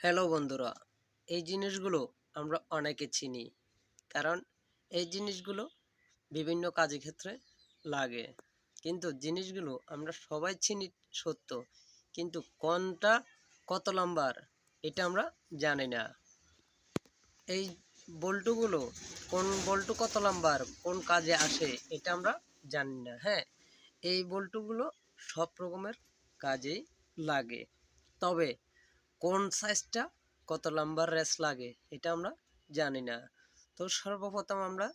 Hello বন্ধুরা, এই জিনিসগুলো আমরা অনেকে চিনি। কারণ এই জিনিসগুলো বিভিন্ন কাজে ক্ষেত্রে লাগে। কিন্তু জিনিসগুলো আমরা সবাই চিনি সত্য, কিন্তু কোনটা কত লম্বার এটা আমরা জানি না। এই বল্টুগুলো কোন বল্টু কত লম্বার কোন কাজে আসে, এটা আমরা জানি না হ্যাঁ? এই বল্টুগুলো সব রকমের কাজেই লাগে। তবে কোন সাইজটা কত নাম্বার রেস লাগে, এটা আমরা জানি না। তো সর্বপ্রথম আমরা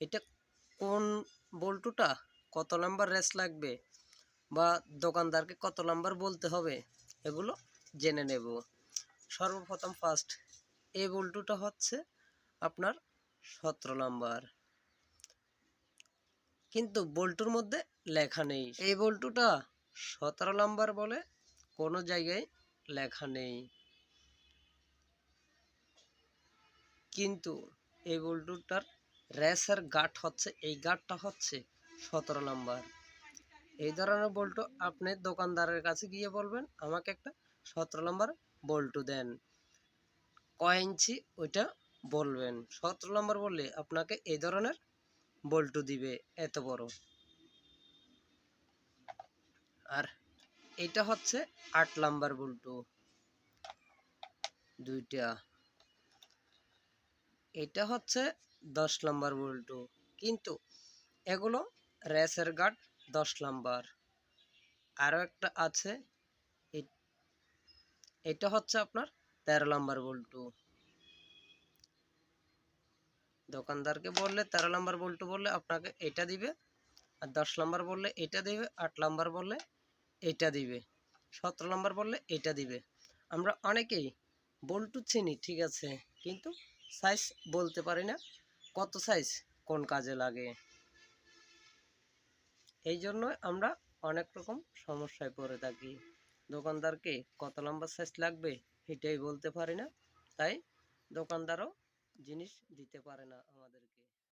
এটা কোন বল্টুটা কত লম্বার রেস লাগবে বা দোকানদারকে কত লম্বার বলতে হবে, এগুলো জেনে নেব। সর্বপ্রথম ফার্স্ট এই বল্টুটা হচ্ছে আপনার সতেরো নাম্বার কিন্তু বল্টুর মধ্যে লেখা নেই। এই বল্টুটা সতেরো নাম্বার বলে কোনো জায়গায় লেখা নেই। কিন্তু এই বল্টুটার র্যাসের গাঠ হচ্ছে, এই গাঠটা হচ্ছে সতেরো নাম্বার। এই ধরনের বল্টু আপনি দোকানদারের কাছে গিয়ে বলবেন, আমাকে একটা সতেরো নাম্বার বল্টু দেন। কয় ইঞ্চি ওইটা বলবেন। সতেরো নাম্বার বললে আপনাকে এই ধরনের বল্টু দিবে, এত বড়। আর এটা হচ্ছে আট নাম্বার বল্টু। দুইটা। এটা হচ্ছে দশ নাম্বার বল্টু। কিন্তু এগুলো র্যাসের গার্ড দশ নাম্বার। আরও একটা আছে। এটা হচ্ছে আপনার তেরো নাম্বার বল্টু। দোকানদারকে বললে তেরো নাম্বার বল্টু বললে আপনাকে এটা দিবে, আর দশ নাম্বার বললে এটা দিবে, আট নাম্বার বললে এটা দিবে। সতেরো নাম্বার বললে এটা দিবে। আমরা অনেকেই বল্টু চিনি, ঠিক আছে, কিন্তু সাইজ বলতে পারি না কত সাইজ কোন কাজে লাগে। এই জন্য আমরা অনেক রকম সমস্যায় পড়ে থাকি। দোকানদারকে কত লম্বা সাইজ লাগবে এটাই বলতে পারি না, তাই দোকানদারও জিনিস দিতে পারে না আমাদেরকে।